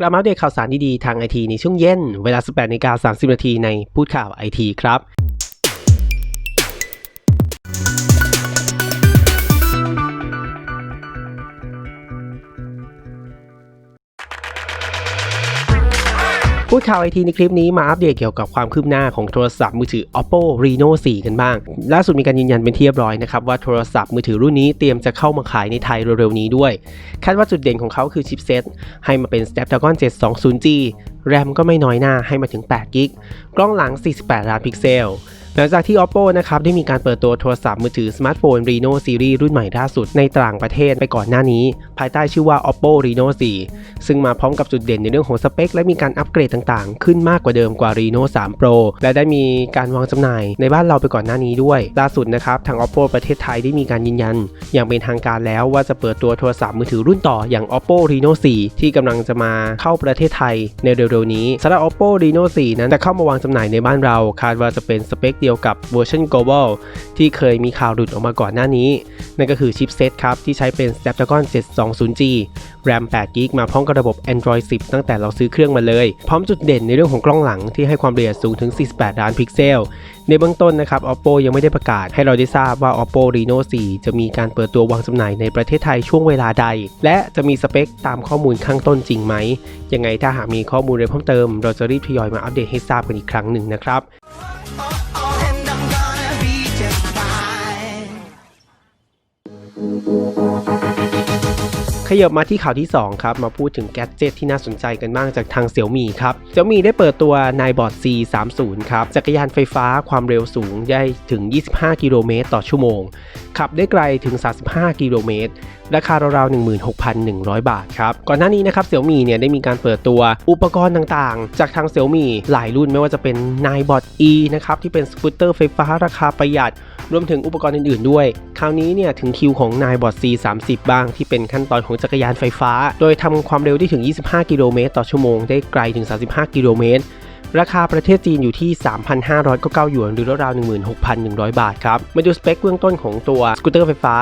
กลับมาอัปเดตข่าวสารดีๆ ทางไอทีในช่วงเย็น เวลา 18นาฬิกา30 นาทีในพูดข่าวไอทีครับ ดข่าวไอทีในคลิปนี้มาอัปเดตเกี่ยวกับความคืบหน้าของโทรศัพท์มือถือ Oppo Reno 4 กันบ้าง ล่าสุดมีการยืนยันเป็นที่เรียบร้อยนะครับว่าโทรศัพท์มือถือรุ่นนี้เตรียมจะเข้ามาขายในไทยเร็วๆนี้ด้วย คาดว่าจุดเด่นของเขาคือชิปเซตให้มาเป็น Snapdragon 720G แรมก็ไม่น้อยหน้าให้มาถึง8 g b กล้องหลัง 48 ล้านพิกเซล หลังจากที่ Oppo นะครับได้มีการเปิดตัวโทรศัพท์มือถือสมาร์ทโฟน Reno Series รุ่นใหม่ล่าสุดในต่างประเทศไปก่อนหน้านี้ ภายใต้ชื่อว่า Oppo Reno 4 ซึ่งมาพร้อมกับจุดเด่นในเรื่องของสเปค และมีการอัปเกรดต่างๆ ขึ้นมากกว่าเดิมกว่า Reno 3 Pro และได้มีการวางจำหน่ายในบ้านเราไปก่อนหน้านี้ด้วย ล่าสุดนะครับทาง Oppo ประเทศไทยได้มีการยืนยัน อย่างเป็นทางการแล้วว่าจะเปิดตัวโทรศัพท์มือถือรุ่นต่ออย่าง Oppo Reno 4 ที่กำลังจะมาเข้าประเทศไทยในเร็วๆนี้สำหรับ Oppo Reno 4 นั้นจะเข้ามาวางจำหน่ายในบ้านเราคาดว่าจะเป็นสเปคเดียวกับเวอร์ชัน Global ที่เคยมีข่าวหลุดออกมาก่อนหน้านี้ นั่นก็คือชิปเซตครับ ที่ใช้เป็น Snapdragon 720G RAM 8 g b มาพร้อมกับระบบ Android 10 ตั้งแต่เราซื้อเครื่องมาเลย พร้อมจุดเด่นในเรื่องของกล้องหลังที่ให้ความละเอียดสูงถึง 48 ล้านพิกเซล ในเบื้องต้นนะครับ Oppo ยังไม่ได้ประกาศให้เราได้ทราบว่า Oppo Reno 4 จะมีการเปิดตัววางจำหน่ายในประเทศไทยช่วงเวลาใด และจะมีสเปคตามข้อมูลข้างต้นจริงไหม ยังไงถ้าหากมีข้อมูลอะไรเพิ่มเติม เราจะรีบทยอยมาอัปเดตให้ทราบกันอีกครั้งหนึ่งนะครับ ขยับมาที่ข่าวที่ 2 ครับ มาพูดถึงแกดเจิตที่น่าสนใจกันบ้างจากทางเสี่ยวมี่ครับเสี่ยวมี่ได้เปิดตัว n i b o t C30 ครับ จักรยานไฟฟ้าความเร็วสูงได้ถึง 25 กิโลเมตรต่อชั่วโมง ขับได้ไกลถึง 35 กิโลเมตร ราคาราวๆ 16,100 บาทครับ ก่อนหน้านี้นะครับเสี่ยวมี่เนี่ยได้มีการเปิดตัวอุปกรณ์ต่างๆ จากทางเสี่ยวมี่หลายรุ่นไม่ว่าจะเป็น n i b o t E นะครับที่เป็นสกูตเตอร์ไฟฟ้าราคาประหยัด รวมถึงอุปกรณ์อื่นๆด้วย คราวนี้เนี่ยถึงคิวของนายบอด C30 บ้างที่เป็นขั้นตอนของจักรยานไฟฟ้า โดยทำความเร็วได้ถึง 25 กิโลเมตรต่อชั่วโมงได้ไกลถึง 35 กิโลเมตร ราคาประเทศจีนอยู่ที่ 3,599หยวนหรือราวๆ16,100 บาทครับ มาดูสเปคเบื้องต้นของตัวสกูตเตอร์ไฟฟ้า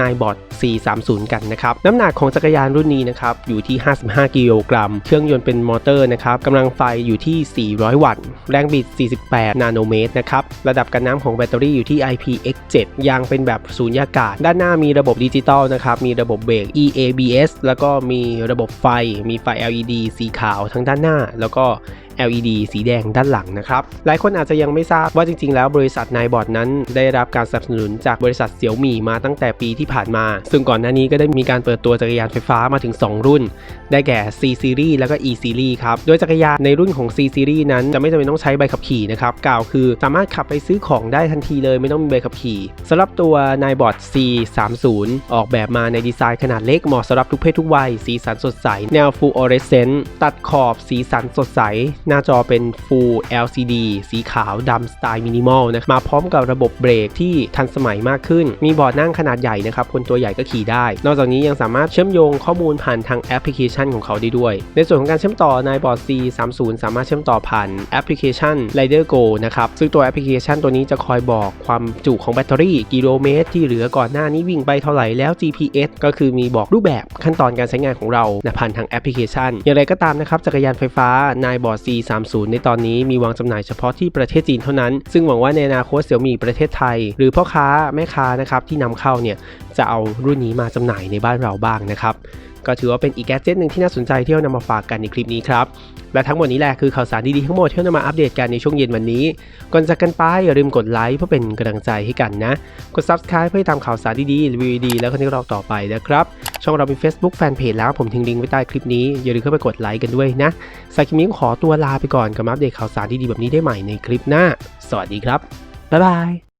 นายบอด C30 กันนะครับ น้ำหนักของจักรยานรุ่นนี้นะครับ อยู่ที่ 55 กิโลกรัม เครื่องยนต์เป็นมอเตอร์นะครับกำลังไฟอยู่ที่ 400 วัตต์ แรงบิด 48 นาโนเมตรนะครับ ระดับกันน้ำของแบตเตอรี่อยู่ที่ IPX7 ยางเป็นแบบสูญญากาศ ด้านหน้ามีระบบดิจิตอลนะครับ มีระบบเบรก EABS แล้วก็มีระบบไฟ มีไฟ LED สีขาวทั้งด้านหน้า แล้วก็ LED สีแดงด้านหลังนะครับ หลายคนอาจจะยังไม่ทราบว่าจริง ๆ แล้วบริษัทนายบอร์ดนั้น ได้รับการสนับสนุนจากบริษัทเสี่ยวมี่มาตั้งแต่ปีที่ผ่านมา ซึ่งก่อนหน้านี้ก็ได้มีการเปิดตัวจักรยานไฟฟ้ามาถึง 2 รุ่น ได้แก่ C Series แล้วก็ E Series ครับ โดยจักรยานในรุ่นของ C Series นั้นจะไม่จำเป็นต้องใช้ใบขับขี่นะครับ กล่าวคือสามารถขับไปซื้อของได้ทันทีเลยไม่ต้องมีใบขับขี่สำหรับตัวนายบอร์ด C30 ออกแบบมาในดีไซน์ขนาดเล็กเหมาะสำหรับทุกเพศทุกวัย สีสันสดใส แนว Full Fluorescent ตัดขอบสีสันสดใสหน้าจอเป็น Full LCD สีขาวดำสไตล์มินิมอลนะมาพร้อมกับระบบเบรกที่ทันสมัยมากขึ้น มีเบาะนั่งขนาดใหญ่นะครับคนตัวใหญ่ก็ขี่ได้ นอกจากนี้ยังสามารถเชื่อมโยงข้อมูลผ่านทางแอปพลิเคชันของเขาได้ด้วย ในส่วนของการเชื่อมต่อนายบอร์ด C30 สามารถเชื่อมต่อผ่านแอปพลิเคชัน Rider Go นะครับซึ่งตัวแอปพลิเคชันตัวนี้จะคอยบอกความจุของแบตเตอรี่กิโลเมตร ที่เหลือก่อนหน้านี้วิ่งไปเท่าไหร่แล้ว GPS ก็คือมีบอกรูปแบบขั้นตอนการใช้งานของเรานะผ่านทางแอปพลิเคชัน อย่างไรก็ตามนะครับจักรยานไฟฟ้านายบอร์ด C30 ในตอนนี้มีวางจำหน่ายเฉพาะที่ประเทศจีนเท่านั้น ซึ่งหวังว่าในอนาคตเสี่ยวมีประเทศไทย หรือพ่อค้าแม่ค้านะครับที่นำเข้าเนี่ยจะเอารุ่นนี้มาจำหน่ายในบ้านเราบ้างนะครับ ก็ถือว่าเป็นอีกแกดเจิตหนึ่งที่น่าสนใจที่เรานำมาฝากกันในคลิปนี้ครับ และทั้งหมดนี้แหละคือข่าวสารดีๆทั้งหมดที่เรานำมาอัปเดตกันในช่วงเย็นวันนี้ ก่อนจากกันไปอย่าลืมกดไลค์เพื่อเป็นกำลังใจให้กันนะ กด subscribe เพื่อตามข่าวสารดีๆรีวิวดีแล้วก็ที่เราต่อไปนะครับ ช่องเรามี Facebook Fanpage แล้วผมทิ้งลิงก์ไว้ใต้คลิปนี้อย่าลืมเข้าไปกดไลค์กันด้วยนะสำหรับคลิปนี้ขอตัวลาไปก่อนกับอัปเดตข่าวสารดีๆแบบนี้ได้ใหม่ในคลิปหน้า สวัสดีครับบ๊ายบาย